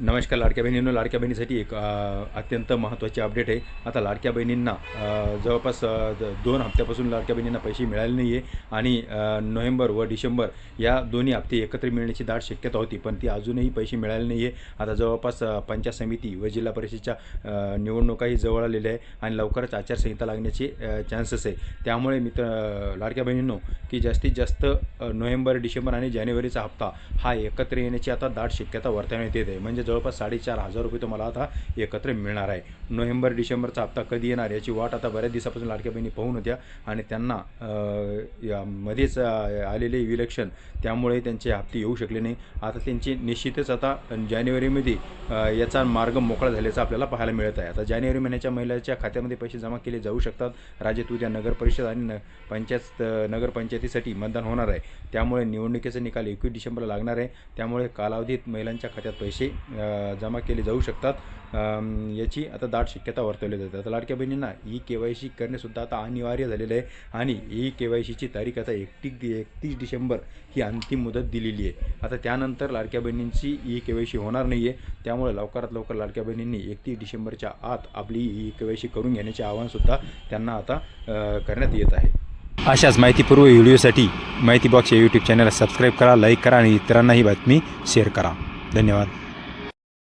नमस्कार लाडक्या बहिणींनो. लाडक्या बहिणीसाठी एक अत्यंत महत्त्वाची अपडेट आहे. आता लाडक्या बहिणींना जवळपास दोन हप्त्यापासून लाडक्या बहिणींना पैसे मिळाले नाही आहे आणि नोव्हेंबर व डिसेंबर या दोन्ही हप्ते एकत्र मिळण्याची दाट शक्यता होती पण ती अजूनही पैसे मिळाले नाही आहे आता जवळपास पंचायत समिती व जिल्हा परिषदेच्या निवडणुकाही जवळ आलेल्या आहे आणि लवकरच आचारसंहिता लागण्याचे चान्सेस आहे. त्यामुळे मित्र लाडक्या बहिणींनो की जास्तीत जास्त नोव्हेंबर डिसेंबर आणि जानेवारीचा हप्ता हा एकत्र येण्याची आता दाट शक्यता वर्तवण्यात येत आहे. म्हणजे जवळपास साडेचार हजार रुपये तुम्हाला आता एकत्र मिळणार आहे. नोव्हेंबर डिसेंबरचा हप्ता कधी येणार याची वाट आता बऱ्याच दिवसापासून लाडक्या बहिणी पाहून होत्या आणि त्यांना या मध्येच आलेले इलेक्शन त्यामुळे त्यांचे हप्ते येऊ शकले नाही. आता त्यांची निश्चितच आता जानेवारीमध्ये याचा मार्ग मोकळा झाल्याचा आपल्याला पाहायला मिळत आहे. आता जानेवारी महिन्याच्या महिलाच्या खात्यामध्ये पैसे जमा केले जाऊ शकतात. राज्यात उद्या नगर परिषद आणि न पंचायत नगरपंचायतीसाठी मतदान होणार आहे. त्यामुळे निवडणुकीचा निकाल एकवीस डिसेंबरला लागणार आहे. त्यामुळे कालावधीत महिलांच्या खात्यात पैसे जमा केले जाऊ शकतात. याची आता दाट शक्यता वर्तवली जाते. आता लाडक्या बहिणींना ई के वाय सी करणेसुद्धा आता अनिवार्य झालेलं आहे आणि ई के वाय सीची तारीख आता एकटी एकतीस डिसेंबर ही अंतिम मुदत दिलेली आहे. आता त्यानंतर लाडक्या बहिणींची ई के वाय सी होणार नाही आहे त्यामुळे लवकरात लवकर लाडक्या बहिणींनी एकतीस डिसेंबरच्या आत आपली ई के वाय सी करून घेण्याचे आवाहनसुद्धा त्यांना आता करण्यात येत आहे. अशाच माहितीपूर्व व्हिडिओसाठी माहिती बॉक्स या यूट्यूब चॅनलला सबस्क्राईब करा लाईक करा आणि इतरांनाही बातमी शेअर करा. धन्यवाद.